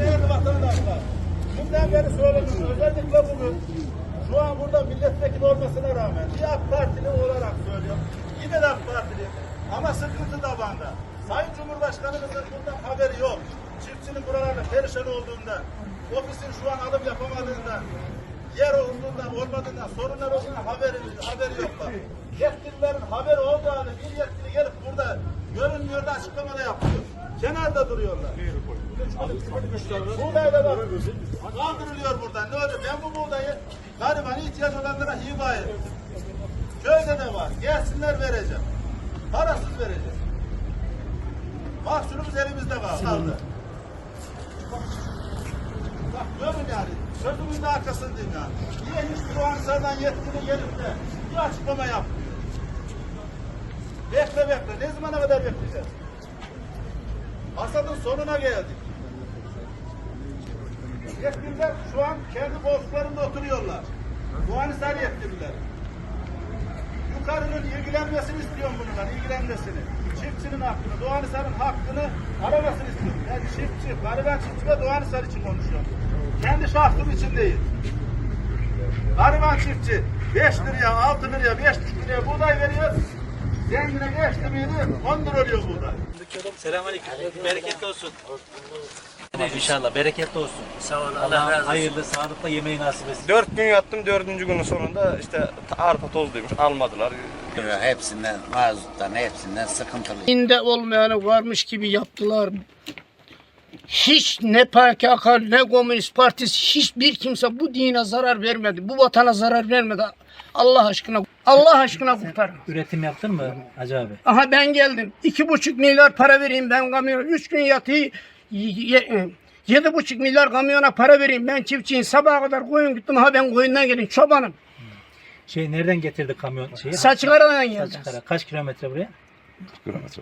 değerli vatandaşlar, dünden beri söyledim, özellikle bugün şu an burada milletvekili olmasına rağmen bir AK Partili olarak söylüyorum. Yine de AK Partili ama sıkıntı da bende. Sayın Cumhurbaşkanımızın bundan haberi yok. Çiftçinin buralarda perişan olduğunda, ofisin şu an alım yapamadığından, yer olduğundan, olmadığından, sorunlar olduğundan haberi, haberi yok bak. Yetkililerin haberi olduğu halde bir yetkili gelip burada görünmüyor da açıklamada yapıyor. Kenarda duruyorlar. Buğday da bak. Kaldırılıyor buradan. Ne oluyor? Ben bu buğdayı gariban ihtiyaç olanlara hiba ediyorum. Köyde de var. Gelsinler vereceğim. Parasız vereceğim. Mahsulümüz elimizde var- kaldı. Bak görün yani. Sözümün de arkasındayım yani. Niye hiç Doğanisar'dan yetkili gelip de bir açıklama yapmıyor? Bekle bekle. Ne zamana kadar bekleyeceğiz? Hasadın sonuna geldik. Yetkililer şu an kendi koltuklarında oturuyorlar. Doğanisar yetkililer. Yukarının ilgilenmesini istiyorum bununla, ilgilenmesini. Çiftçinin hakkını, Doğanisar'ın hakkını aramasını istiyorum. Yani çiftçi, gariban çiftçi ve Doğanisar için konuşuyorum. Kendi şahsım için değil. Gariban çiftçi 5 liraya, 6 liraya, 5 liraya buğday veriyor. Zengine geçti miydi 10 lira oluyor buğday. Selamünaleyküm. Bereketli olsun. İnşallah bereketli olsun. Sağ olun. Allah, razı olsun. Hayırlı, sağlıkla yemeği nasip etsin. Dört gün yattım, dördüncü günün sonunda işte arpa tozluymuş, almadılar. Hepsinden, mazuttan hepsinden sıkıntılı. Dinde olmayanı varmış gibi yaptılar. Hiç ne PKK ne Komünist Partisi hiçbir kimse bu dine zarar vermedi. Bu vatana zarar vermedi. Allah aşkına Allah aşkına kurtarın. Üretim yaptın mı Hacı abi? Aha ben geldim. İki buçuk milyar para vereyim ben kamyona. Üç gün yatıyı ye- yedi buçuk milyar kamyona para vereyim. Ben çiftçiyim. Sabaha kadar koyun gittim. Ha ben koyundan gelin. Çobanım. Şey nereden getirdi kamyon şeyi? Saçıkara'dan geldim. Saçkara. Kaç kilometre buraya?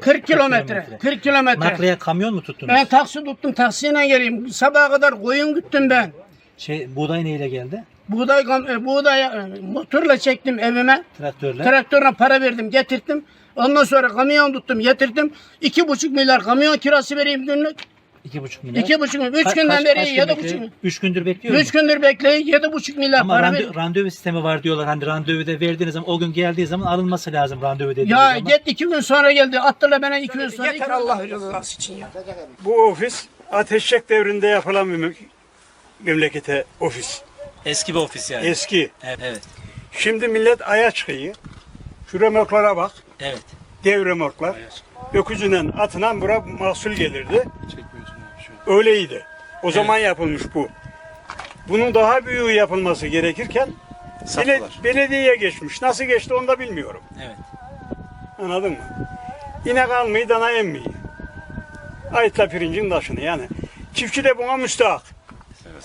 40 kilometre. kilometre. 40 kilometre. Nakliye kamyon mu tuttunuz? Ben taksi tuttum. Taksiyle geleyim. Sabaha kadar koyun güttüm ben. Şey buğday neyle geldi? Buğday, kam- e, buğday e, motorla çektim evime. Traktörle. Traktörle para verdim, getirttim. Ondan sonra kamyon tuttum, getirdim. İki buçuk milyar kamyon kirası vereyim günlük. İki buçuk milyar. İki buçuk milyar. Üç Ka- günden kaç- beri kaç yedi gün buçuk bekliyor? milyar. Üç gündür bekliyor Üç gündür bekleyin, yedi buçuk milyar Ama para randevu, verdim. randevu sistemi var diyorlar. Hani randevu da verdiğiniz zaman o gün geldiği zaman alınması lazım randevu dediğiniz Ya zaman. git iki gün sonra geldi. Attılar bana iki gün sonra. İki Allah rızası için ya. Bu ofis Ateşek devrinde yapılan bir mü- memlekete ofis. Eski bir ofis yani. Eski. Evet. Evet. Şimdi millet aya çıkıyor. Şu remorklara bak. evet. Dev remorklar. Öküzünden atılan bura mahsul gelirdi. Öyleydi. O zaman yapılmış bu. Bunun daha büyüğü yapılması gerekirken bele, belediyeye geçmiş. Nasıl geçti onu da bilmiyorum. Evet. Anladın mı? İnek almayı dana emmeyi. Ayıtla pirincin taşını yani. Çiftçi de buna müstahak.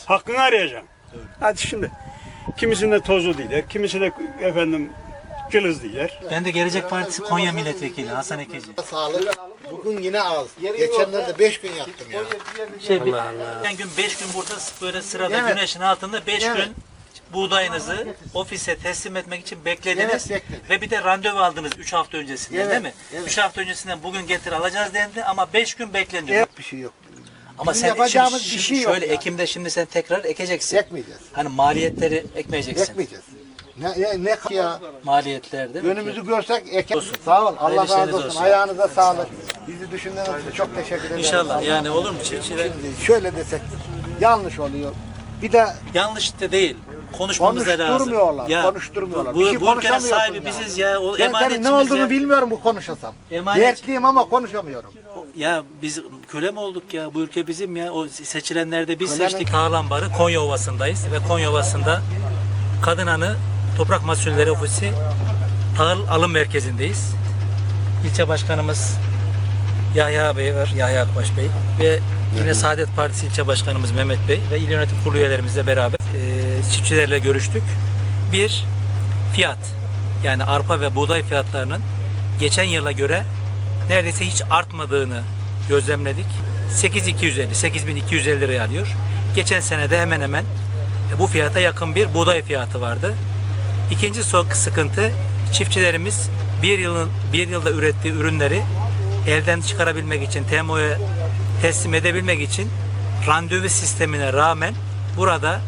Hakkını arayacağım. Hadi şimdi. Kimisinde tozu diler, kimisi de efendim cılız diler. Ben de Gelecek Partisi Konya Milletvekili Hasan Ekeci. Sağlık bugün yine az. Geçenlerde 5 gün yattım ya. Şey, Allah Allah. Ben gün 5 gün burada böyle sırada güneşin altında 5 Evet. gün buğdayınızı ofise teslim etmek için beklediniz. Evet. Ve bir de randevu aldınız 3 hafta öncesinden Evet, değil mi? evet. 3 hafta öncesinden bugün getir alacağız dendi ama 5 gün beklendi. Yok bir şey yok. Ama Bizim sen yapacağımız şimdi, bir şey yok şöyle yani. Ekim'de şimdi sen tekrar ekeceksin. Ekmeyeceğiz. Hani maliyetleri ekmeyeceksin. Ekmeyeceğiz. Ne, ne, ne ya? Maliyetler değil mi? Önümüzü görsek eken. Sağ ol. Allah Hayırlı razı olsun. olsun. Ayağınıza sağlık. Bizi düşündüğünüz için çok teşekkür ederim. İnşallah yani olur mu çiftçiler? Şimdi şöyle desek yanlış oluyor. Bir de Yanlış da değil. Konuşmamız da lazım. konuşturmuyorlar. konuşturmuyorlar. Bu, bir şey bu ülkenin sahibi ya. biziz ya. O Ben senin ne olduğunu ya. bilmiyorum bu konuşasam. Emanet- Dertliyim ama konuşamıyorum. Ya biz köle mi olduk ya? Bu ülke bizim ya. O seçilenlerde biz Köle mi? seçtik. Ağlambarı Konya Ovası'ndayız ve Konya Ovası'nda Kadınanı Toprak Mahsulleri Ofisi Tahıl Alım Merkezi'ndeyiz. İlçe Başkanımız Yahya Bey var, Yahya Akbaş Bey ve yine Saadet Partisi İlçe Başkanımız Mehmet Bey ve İl Yönetim Kurulu üyelerimizle beraber e, çiftçilerle görüştük. Bir, fiyat yani arpa ve buğday fiyatlarının geçen yıla göre neredeyse hiç artmadığını gözlemledik. 8250, 8250 liraya alıyor. Geçen senede hemen hemen e, bu fiyata yakın bir buğday fiyatı vardı. İkinci sıkıntı çiftçilerimiz bir yılın bir yılda ürettiği ürünleri elden çıkarabilmek için TMO'ya teslim edebilmek için randevu sistemine rağmen burada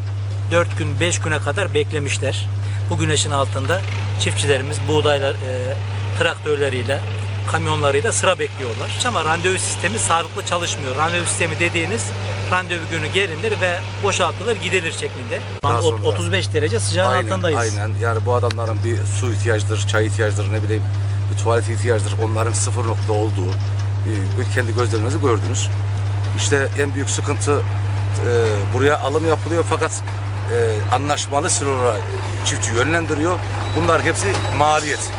4 gün 5 güne kadar beklemişler. Bu güneşin altında çiftçilerimiz buğdaylar e, traktörleriyle kamyonlarıyla sıra bekliyorlar. Ama randevu sistemi sağlıklı çalışmıyor. Randevu sistemi dediğiniz randevu günü gelinir ve boşaltılır gidilir şeklinde. Daha sonra- 35 derece sıcağın altındayız. aynen. Yani bu adamların bir su ihtiyacıdır, çay ihtiyacıdır, ne bileyim bir tuvalet ihtiyacıdır. Onların sıfır nokta olduğu e, kendi gözlerinizi gördünüz. İşte en büyük sıkıntı e, buraya alım yapılıyor fakat e, anlaşmalı silora çiftçi yönlendiriyor. Bunlar hepsi maliyet.